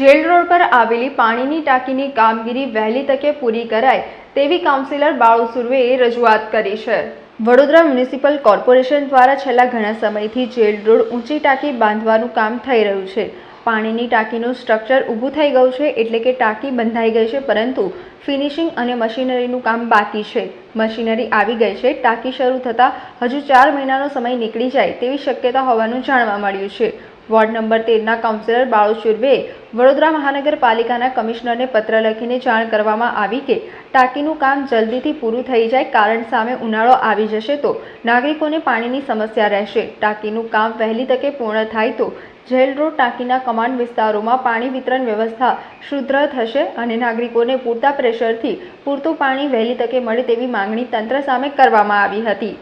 Jail road પર આવેલી પાણીની ટાંકીની કામગીરી વહેલી તકે પૂરી કરાય તેવી કાઉન્સિલર બાળુ સુર્વેએ રજૂઆત કરી છે. વડોદરા મ્યુનિસિપલ કોર્પોરેશન દ્વારા છેલ્લા ઘણા સમયથી જેલ રોડ ઊંચી ટાંકી બાંધવાનું કામ થઈ રહ્યું છે. પાણીની ટાંકીનું સ્ટ્રક્ચર ઊભું થઈ ગયું છે એટલે કે ટાંકી બંધાઈ ગઈ છે, પરંતુ ફિનિશિંગ અને મશીનરીનું કામ બાકી છે. મશીનરી આવી ગઈ છે, ટાંકી શરૂ થતાં હજુ ચાર મહિનાનો સમય નીકળી જાય તેવી શક્યતા હોવાનું જાણવા મળ્યું છે. વોર્ડ નંબર તેરના કાઉન્સિલર બાળુ શુર્વે વડોદરા મહાનગરપાલિકાના કમિશનરને પત્ર લખીને જાણ કરવામાં આવી કે ટાંકીનું કામ જલ્દીથી પૂરું થઈ જાય કારણ સામે ઉનાળો આવી જશે તો નાગરિકોને પાણીની સમસ્યા રહેશે. ટાંકીનું કામ વહેલી તકે પૂર્ણ થાય તો જેલ રોડ ટાંકીના કમાન્ડ વિસ્તારોમાં પાણી વિતરણ વ્યવસ્થા સુદ્રઢ થશે અને નાગરિકોને પૂરતા પ્રેશરથી પૂરતું પાણી વહેલી તકે મળે તેવી માંગણી તંત્ર સામે કરવામાં આવી હતી.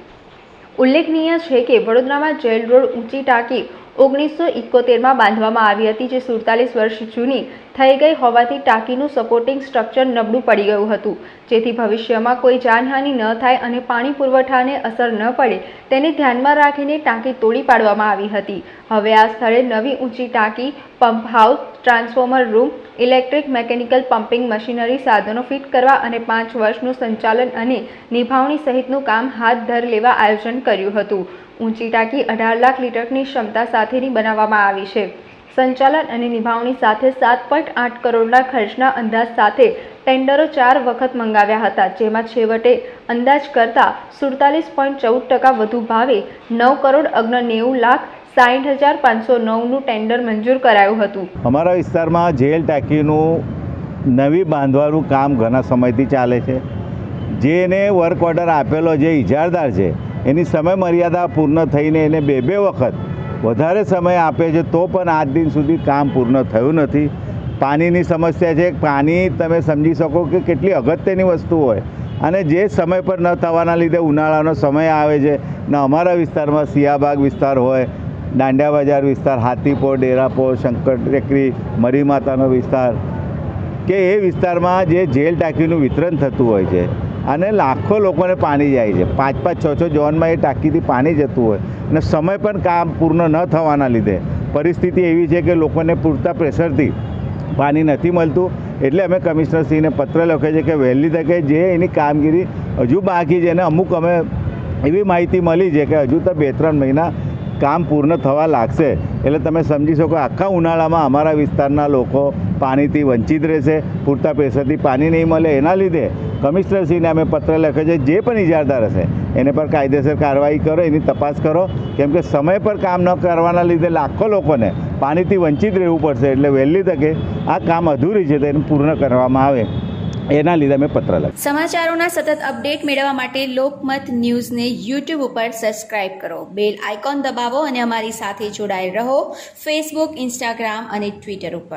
ઉલ્લેખનીય છે કે વડોદરામાં જેલ રોડ ઊંચી ટાંકી ઓગણીસો ઇકોતેરમાં બાંધવામાં આવી હતી જે સુડતાલીસ વર્ષ જૂની થઈ ગઈ હોવાથી ટાંકીનું સપોર્ટિંગ સ્ટ્રક્ચર નબળું પડી ગયું હતું. જેથી ભવિષ્યમાં કોઈ જાનહાનિ ન થાય અને પાણી પુરવઠાને અસર ન પડે, તેને ધ્યાનમાં રાખીને ટાંકી તોડી પાડવામાં આવી હતી. હવે આ સ્થળે નવી ઊંચી ટાંકી, pump house, transformer room, electric mechanical pumping machinery સાધનો ફિટ કરવા અને પાંચ વર્ષનું સંચાલન અને નિભાવણી સહિતનું કામ હાથ ધર લેવા આયોજન કર્યું હતું. ઊંચી ટાંકી અઢાર લાખ લીટરની ક્ષમતા સાથેની બનાવવામાં આવી છે. સંચાલન અને નિભાવણી સાથે સાત પોઈન્ટ આઠ કરોડના ખર્ચના અંદાજ સાથે ટેન્ડરો ચાર વખત મંગાવ્યા હતા, જેમાં છેવટે અંદાજ કરતાં સુડતાલીસ પોઈન્ટ ચૌદ ટકા વધુ ભાવે નવ કરોડ અગ્ન નેવું લાખ સાઠ હજાર પાંચસો નવનું ટેન્ડર મંજૂર કરાયું હતું. અમારા વિસ્તારમાં જેલ ટાંકીનું નવી બાંધવાનું કામ ઘણા સમયથી ચાલે છે. જેને વર્ક ઓર્ડર આપેલો, જે ઇજારદાર છે, એની સમય મર્યાદા પૂર્ણ થઈને એને બે બે વખત વધારે સમય આપે છે, તો પણ આજ દિન સુધી કામ પૂર્ણ થયું નથી. પાણીની સમસ્યા છે, પાણી તમે સમજી શકો કે કેટલી અગત્યની વસ્તુ હોય. અને જે સમય પર ન થવાના લીધે ઉનાળાનો સમય આવે છે, ને અમારા વિસ્તારમાં સિયાબાગ વિસ્તાર હોય, દાંડિયા બજાર વિસ્તાર હાથીપોર ડેરાપોર શંકર ટેકરી મરી વિસ્તાર, કે એ વિસ્તારમાં જે જેલ ટાંકીનું વિતરણ થતું હોય છે અને લાખો લોકોને પાણી જાય છે. પાંચ પાંચ છ છ ઝોનમાં એ ટાંકીથી પાણી જતું હોય. અને સમય પણ કામ પૂર્ણ ન થવાના લીધે. પરિસ્થિતિ એવી છે કે લોકોને પૂરતા પ્રેશરથી પાણી નથી મળતું. એટલે અમે કમિશનરશ્રીને પત્ર લખે છે કે વહેલી તકે જે એની કામગીરી હજુ બાકી છે અને અમુક અમે એવી માહિતી મળી છે કે હજુ તો બે ત્રણ મહિના કામ પૂર્ણ થવા લાગશે. એટલે તમે સમજી શકો આખા ઉનાળામાં અમારા વિસ્તારના લોકો પાણીથી વંચિત રહેશે, પૂરતા પ્રેશરથી પાણી નહીં મળે. એના લીધે કમિશનરશ્રીને અમે પત્ર લખ્યો છે, જે પણ ઇજારદાર હશે, એને પર કાયદેસર કાર્યવાહી કરો, એની તપાસ કરો. કેમ કે સમય પર કામ ન કરવાના લીધે લાખો લોકોને પાણીથી વંચિત રહેવું પડશે એટલે વહેલી તકે આ કામ અધૂરી છે તો એને પૂર્ણ કરવામાં આવે. એના લીધે અમે પત્ર લખ્યો સમાચારોના સતત અપડેટ મેળવવા માટે લોકમત ન્યૂઝને યુટ્યુબ ઉપર સબસ્ક્રાઇબ કરો. બેલ આઇકોન દબાવો અને અમારી સાથે જોડાયેલ રહો. ફેસબુક ઇન્સ્ટાગ્રામ અને ટ્વિટર ઉપર.